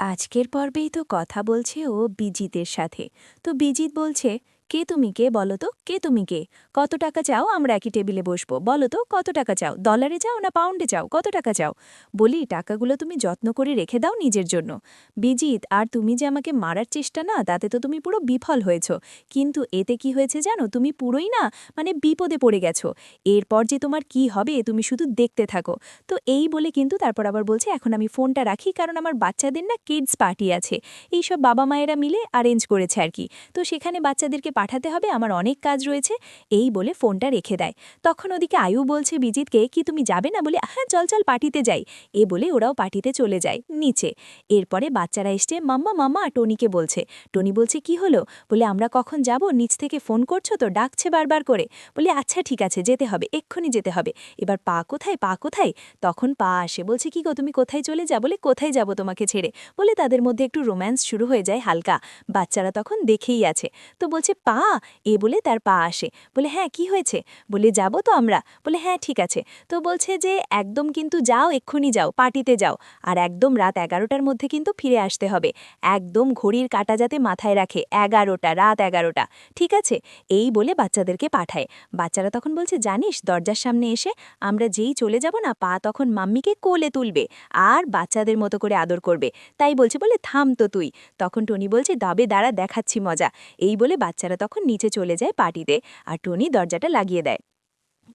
আজকের পর্বেই তো কথা বলছে ও বিজিতের সাথে। তো বিজিত বলছে কে তুমি কে, বলো তো? কে তুমি কে? কত টাকা চাও? আমরা একই টেবিলে বসবো। বলো তো, কত টাকা চাও? ডলারে চাও না পাউন্ডে চাও? কত টাকা চাও? বলি, টাকাগুলো তুমি যত্ন করে রেখে দাও নিজের জন্য। বিজিত আর তুমি যে আমাকে মারার চেষ্টা না, তাতে তো তুমি পুরো বিফল হয়েছ। কিন্তু এতে কি হয়েছে জানো? তুমি পুরোই না মানে বিপদে পড়ে গেছো। এরপর যে তোমার কি হবে, তুমি শুধু দেখতে থাকো। তো এই বলে কিন্তু তারপর আবার বলছে, এখন আমি ফোনটা রাখি, কারণ আমার বাচ্চাদের না কিডস পার্টি আছে। এইসব বাবা মায়েরা মিলে অ্যারেঞ্জ করেছে আর কি। তো সেখানে বাচ্চাদেরকে পাঠাতে হবে, আমার অনেক কাজ রয়েছে, এই বলে ফোনটা রেখে দেয়। তখন ওদিকে আয়ু বলছে বিজিতকে, কি তুমি যাবে না? বলে হ্যাঁ চল চল, পার্টিতে যাই। এ বলে ওরাও পার্টিতে চলে যায়, নিচে। এরপরে বাচ্চারা এসছে, মাম্মা মাম্মা, টনিকে বলছে। টনি বলছে, কি হলো? বলে, আমরা কখন যাব? নিচ থেকে ফোন করছ তো, ডাকছে বারবার করে। বলে আচ্ছা ঠিক আছে, যেতে হবে, এক্ষুনি যেতে হবে। এবার পা কোথায় পা কোথায়? তখন পা আসে, বলছে, কি গো, তুমি কোথায় চলে যা বলে, কোথায় যাব তোমাকে ছেড়ে? বলে, তাদের মধ্যে একটু রোম্যান্স শুরু হয়ে যায় হালকা। বাচ্চারা তখন দেখেই আছে। তো বলছে পা, এ বলে তার পা আসে। বলে হ্যাঁ কি হয়েছে? বলে, যাব তো আমরা। বলে হ্যাঁ ঠিক আছে। তো বলছে যে, একদম কিন্তু যাও, এক্ষুনি যাও, পার্টিতে যাও। আর একদম রাত এগারোটার মধ্যে কিন্তু ফিরে আসতে হবে। একদম ঘড়ির কাটা যাতে মাথায় রাখে, এগারোটা, রাত এগারোটা। ঠিক আছে? এই বলে বাচ্চাদেরকে পাঠায়। বাচ্চারা তখন বলছে, জানিস, দরজার সামনে এসে আমরা যেই চলে যাব না, পা তখন মাম্মিকে কোলে তুলবে আর বাচ্চাদের মতো করে আদর করবে। তাই বলছে, বলে, থাম তো তুই। তখন টনি বলছে, দাবে, দাঁড়া, দেখাচ্ছি মজা। এই বলে বাচ্চারা তখন নিচে চলে যায় পার্টিতে আর টনি দরজাটা লাগিয়ে দেয়।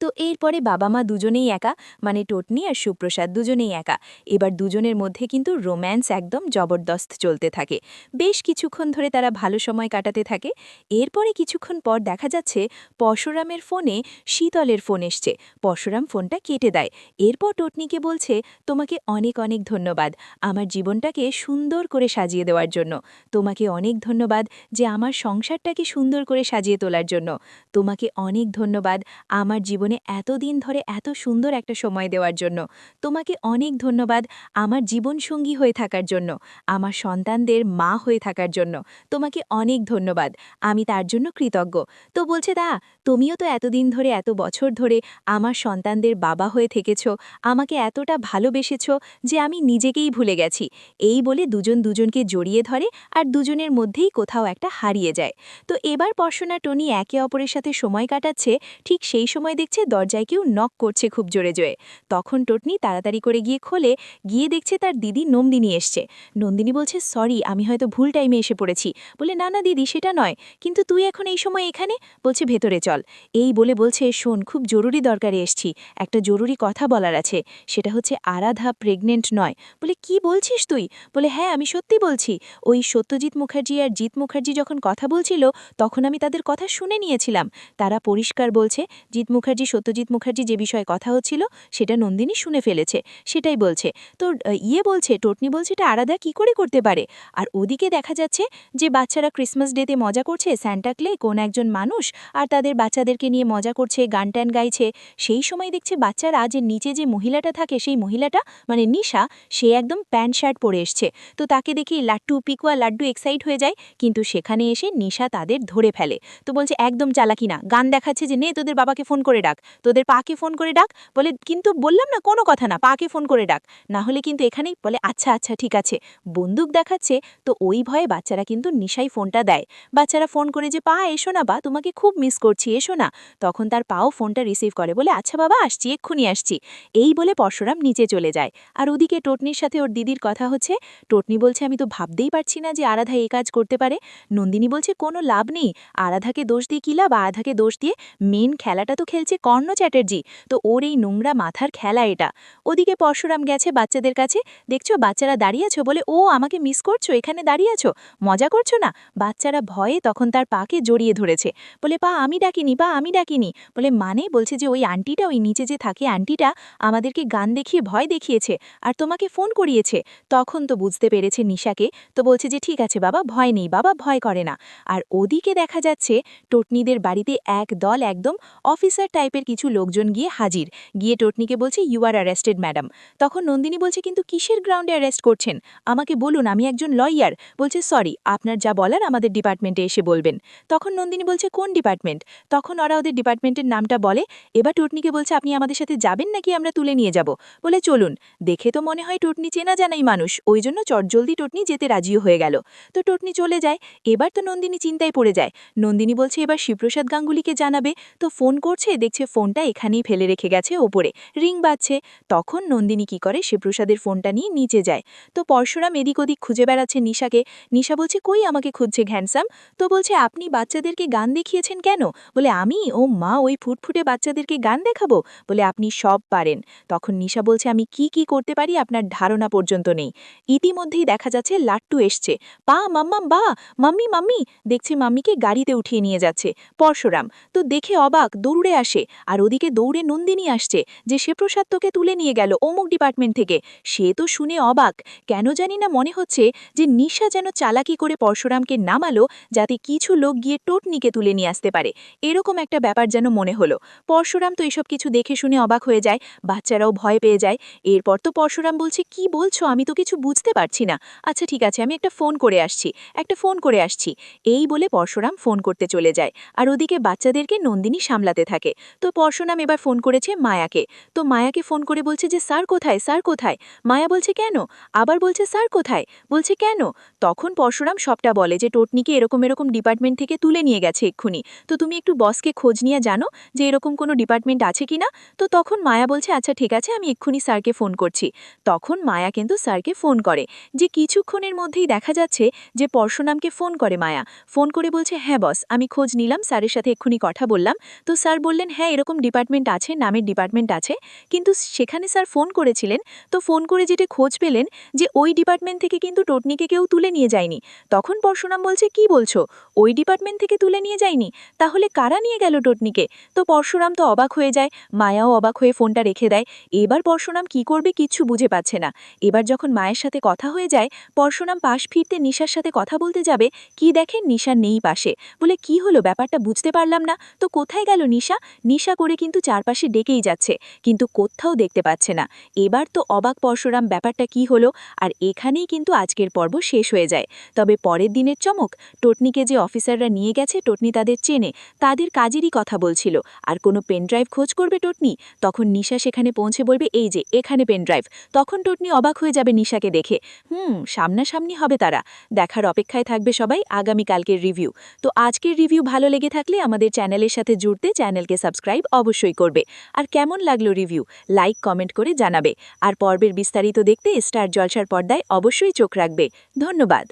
তো এরপরে বাবা মা দুজনেই একা মানে টোটনি আর সুপ্রসাদ দুজনেই একা। এবার দুজনের মধ্যে কিন্তু রোম্যান্স একদম জবরদস্ত চলতে থাকে। বেশ কিছুক্ষণ ধরে তারা ভালো সময় কাটাতে থাকে। এরপরে কিছুক্ষণ পর দেখা যাচ্ছে পরশুরামের ফোনে শীতলের ফোন এসছে। পরশুরাম ফোনটা কেটে দেয়। এরপর টোটনিকে বলছে, তোমাকে অনেক অনেক ধন্যবাদ আমার জীবনটাকে সুন্দর করে সাজিয়ে দেওয়ার জন্য। তোমাকে অনেক ধন্যবাদ যে আমার সংসারটাকে সুন্দর করে সাজিয়ে তোলার জন্য। তোমাকে অনেক ধন্যবাদ আমার জীবনে এতদিন ধরে এত সুন্দর একটা সময় দেওয়ার জন্য। তোমাকে অনেক ধন্যবাদ আমার জীবনসঙ্গী হয়ে থাকার জন্য, আমার সন্তানদের মা হয়ে থাকার জন্য। তোমাকে অনেক ধন্যবাদ, আমি তার জন্য কৃতজ্ঞ। তো বলছে, দা, তুমিও তো এতদিন ধরে, এত বছর ধরে আমার সন্তানদের বাবা হয়ে থেকেছ, আমাকে এতটা ভালোবেসেছ যে আমি নিজেকেই ভুলে গেছি। এই বলে দুজন দুজনকে জড়িয়ে ধরে আর দুজনের মধ্যেই কোথাও একটা হারিয়ে যায়। তো এবার পর্ষণা টনি একে অপরের সাথে সময় কাটাচ্ছে, ঠিক সেই সময় দেখছে দরজায় কেউ নক করছে খুব জোরে জোরে। তখন টোটনি তাড়াতাড়ি করে গিয়ে খোলে, গিয়ে দেখছে তার দিদি নন্দিনী এসছে। নন্দিনী বলছে, সরি, আমি হয়তো ভুল টাইমে এসে পড়েছি। বলে, না না, দিদি, সেটা নয়। কিন্তু তুই এখন এই সময় এখানে? বলছে, ভেতরে চল। এই বলে বলছে, শোন, খুব জরুরি দরকারে এসছি। একটা জরুরি কথা বলার আছে। সেটা হচ্ছে, আরাধা প্রেগনেন্ট নয়। বলে, কি বলছিস তুই? বলে হ্যাঁ আমি সত্যি বলছি। ওই সত্যজিৎ মুখার্জি আর জিৎ মুখার্জি যখন কথা বলছিল, তখন আমি তাদের কথা শুনে নিয়েছিলাম। তারা পরিষ্কার বলছে, জিৎ মুখার্জি সত্যজিৎ মুখার্জি যে বিষয়ে কথা হচ্ছিল, সেটা নন্দিনী শুনে ফেলেছে। সেটাই বলছে। তো ইয়ে বলছে, টোটনি বলছে, এটা আরাধা কি করে করতে পারে? আর ওদিকে দেখা যাচ্ছে যে বাচ্চারা ক্রিসমাস ডেতে মজা করছে স্যান্টাক্লে কোন একজন মানুষ, আর তাদের বাচ্চাদেরকে নিয়ে মজা করছে, গান ট্যান গাইছে। সেই সময় দেখছে বাচ্চারা যে নিচে যে মহিলাটা থাকে, সেই মহিলাটা মানে নিশা, সে একদম প্যান্ট শার্ট পরে এসছে। তো তাকে দেখি লাড্ডু পিকুয়া লাড্ডু এক্সাইট হয়ে যায়, কিন্তু সেখানে এসে নিশা তাদের ধরে ফেলে। তো বলছে, একদম চালাকি না। গান দেখাচ্ছে যে, নে, তোদের বাবাকে ফোন করে ডাক। তোদের পাকে ফোন করে ডাক। বলে, কিন্তু বললাম না, কোনো কথা না, পাকে ফোন করে ডাক। না হলে কিন্তু এখানেই বলে আচ্ছা আচ্ছা ঠিক আছে। বন্দুক দেখাচ্ছে, তো ওই ভয়ে বাচ্চারা কিন্তু নিশাই ফোনটা দেয়। বাচ্চারা ফোন করে যে, পা, এসো না, বা, তোমাকে খুব মিস করছি, এসো না তখন তার পাও ফোনটা রিসিভ করে। বলে আচ্ছা বাবা, আসছি, এক্ষুনি আসছি এই বলে পরশুরাম নিচে চলে যায়। আর ওদিকে টোটনির সাথে ওর দিদির কথা হচ্ছে, টোটনি বলছে, আমি তো ভাবতেই পারছি না যে আরাধা এই কাজ করতে পারে। নন্দিনী বলছে, কোনো লাভ নেই। আরাধাকে দোষ দিয়ে কী লাভ? আরাধাকে দোষ দিয়ে মেন খেলাটা তো খেলছে কর্ণ চ্যাটার্জি। তো ওর এই নোংরা মাথার খেলা এটা। ওদিকে পরশুরাম গেছে বাচ্চাদের কাছে। দেখছ, বাচ্চারা দাঁড়িয়ে আছো বলে, ও, আমাকে মিস করছ, এখানে দাঁড়িয়ে আছো? মজা করছ না? বাচ্চারা ভয়ে তখন তার পাকে জড়িয়ে ধরেছে। বলে, পা, আমি ডাকিনি, পা, আমি ডাকিনি। বলে মানে? বলছে যে, ওই আন্টিটা, ওই নিচে যে থাকে আন্টিটা, আমাদেরকে গান দেখিয়ে ভয় দেখিয়েছে আর তোমাকে ফোন করিয়েছে। তখন তো বুঝতে পেরেছে নিশাকে। তো বলছে যে, ঠিক আছে বাবা, ভয় নেই, বাবা ভয় করে না। আর ওদিকে দেখা যাচ্ছে, টোটনিদের বাড়িতে এক দল একদম অফিসার টাইপের টাইপের কিছু লোকজন গিয়ে হাজির। গিয়ে টোটনিকে বলছে ইউ আর অ্যারেস্টেড ম্যাডাম তখন নন্দিনী বলছে, কিন্তু কিসের গ্রাউন্ডে অ্যারেস্ট করছেন? আমাকে বলুন, আমি একজন লয়ার বলছে সরি আপনার যা বলার আমাদের ডিপার্টমেন্টে এসে বলবেন। তখন নন্দিনী বলছে, কোন ডিপার্টমেন্ট তখন ওরা ওদের ডিপার্টমেন্টের নামটা বলে। এবার টুটনিকে বলছে, আপনি আমাদের সাথে যাবেন নাকি আমরা তুলে নিয়ে যাব? বলে, চলুন, দেখে তো মনে হয় টুটনি চেনা জানাই মানুষ। ওই জন্য চটজলদি টুটনি যেতে রাজিও হয়ে গেল। তো টুটনি চলে যায়। এবার তো নন্দিনী চিন্তায় পড়ে যায়। নন্দিনী বলছে, এবার শিবপ্রসাদ গাঙ্গুলিকে জানাবে। তো ফোন করছে, দেখছে ফোনটা এখানেই ফেলে রেখে গেছে ওপরে। রিং বাজছে। তখন নন্দিনী কি করে? শিবপ্রসাদের ফোনটা নিয়ে নিচে যায়। তো পরশুরাম এদিক ওদিক খুঁজে বেড়াচ্ছে নিশাকে। নিশা বলছে, কই আমাকে খুঁজছে, ঘ্যানসাম? তো বলছে, আপনি বাচ্চাদেরকে গান দেখিয়েছেন কেন? বলে, আমি? ও মা, ওই ফুটফুটে বাচ্চাদেরকে গান দেখাবো? বলে, আপনি সব পারেন। তখন নিশা বলছে, আমি কি কি করতে পারি আপনার ধারণা পর্যন্ত নেই। ইতিমধ্যেই দেখা যাচ্ছে, লাট্টু এসছে। পা, মাম্মাম, বা, মাম্মি মাম্মি! দেখছে মাম্মিকে গাড়িতে উঠিয়ে নিয়ে যাচ্ছে পরশুরাম। তো দেখে অবাক, দৌড়ে আসে। আর ওদিকে দৌড়ে নন্দিনী আসছে, যে সে প্রসাদ তোকে তুলে নিয়ে গেল অমুক ডিপার্টমেন্ট থেকে। সে তো শুনে অবাক, কেন জানি না মনে হচ্ছে যে নিশা যেন চালাকি করে পরশুরামকে নামালো, যাতে কিছু লোক গিয়ে টোটনিকে তুলে নিয়ে আসতে পারে। এরকম একটা ব্যাপার যেন মনে হলো। পরশুরাম তো এসব কিছু দেখে শুনে অবাক হয়ে যায়, বাচ্চারাও ভয় পেয়ে যায়। এরপর তো পরশুরাম বলছে, কি বলছো? আমি তো কিছু বুঝতে পারছি না। আচ্ছা ঠিক আছে, আমি একটা ফোন করে আসছি, একটা ফোন করে আসছি। এই বলে পরশুরাম ফোন করতে চলে যায়। আর ওদিকে বাচ্চাদেরকে নন্দিনী সামলাতে থাকে। তো পরশুরাম এবার ফোন করেছে মায়াকে। তো মায়াকে ফোন করে বলছে যে, স্যার কোথায়? স্যার কোথায়? মায়া বলছে, কেন? আবার বলছে, স্যার কোথায়? বলছে, কেন? তখন পরশুরাম সবটা বলে যে, টোটনিকে এরকম এরকম ডিপার্টমেন্ট থেকে তুলে নিয়ে গেছে এক্ষুনি। তো তুমি একটু বসকে খোঁজ নিয়ে জানো যে, এরকম কোনো ডিপার্টমেন্ট আছে কি না? তো তখন মায়া বলছে আচ্ছা ঠিক আছে, আমি এক্ষুনি স্যারকে ফোন করছি। তখন মায়া কিন্তু স্যারকে ফোন করে। যে, কিছুক্ষণের মধ্যেই দেখা যাচ্ছে যে, পরশুরামকে ফোন করে মায়া। ফোন করে বলছে হ্যাঁ বস, আমি খোঁজ নিলাম, স্যারের সাথে এক্ষুনি কথা বললাম। তো স্যার বললেন হ্যাঁ এরকম ডিপার্টমেন্ট আছে, নামের ডিপার্টমেন্ট আছে, কিন্তু সেখানে স্যার ফোন করেছিলেন, তো ফোন করে যেটা খোঁজ পেলেন যে ওই ডিপার্টমেন্ট থেকে কিন্তু টোটনিকে কেউ তুলে নিয়ে যায়নি। তখন পরশুরাম বলছে, কি বলছো? ওই ডিপার্টমেন্ট থেকে তুলে নিয়ে যায়নি? তাহলে কারা নিয়ে গেল টোটনিকে তো পরশুরাম তো অবাক হয়ে যায়, মায়াও অবাক হয়ে ফোনটা রেখে দেয়। এবার পরশুরাম কি করবে কিচ্ছু বুঝে পাচ্ছে না। এবার যখন মায়ের সাথে কথা হয়ে যায়, পরশুরাম পাশ ফিরতে নিশার সাথে কথা বলতে যাবে, কি দেখেন, নিশা নেই পাশে। বলে, কি হলো? ব্যাপারটা বুঝতে পারলাম না। তো কোথায় গেল নিশা? নিশা করে কিন্তু চারপাশে ডেকেই যাচ্ছে, কিন্তু কোথাও দেখতে পাচ্ছে না। এবার তো অবাক পরশুরাম ব্যাপারটা কি হলো, আর এখানেই কিন্তু আজকের পর্ব শেষ হয়ে যায়। তবে পরের দিনের চমক, টোটনিকে যে অফিসাররা নিয়ে গেছে, টোটনি তাদের চেনে, তাদের কাজেরই কথা বলছিল। আর কোনো পেনড্রাইভ খোঁজ করবে টোটনি? তখন নিশা সেখানে পৌঁছে বলবে, এই যে, এখানে পেনড্রাইভ। তখন টোটনি অবাক হয়ে যাবে নিশাকে দেখে। হুম, সামনাসামনি হবে তারা। দেখার অপেক্ষায় থাকবে সবাই আগামীকালকের রিভিউ। তো আজকের রিভিউ ভালো লেগে থাকলে আমাদের চ্যানেলের সাথে জুড়তে চ্যানেলকে সাবস্ক্রাইব অবশ্যই করবে। আর কেমন লাগল রিভিউ? লাইক, কমেন্ট করে জানাবে। আর পর্বের বিস্তারিত দেখতে স্টার জলসার পর্দায় অবশ্যই চোখ রাখবে। ধন্যবাদ।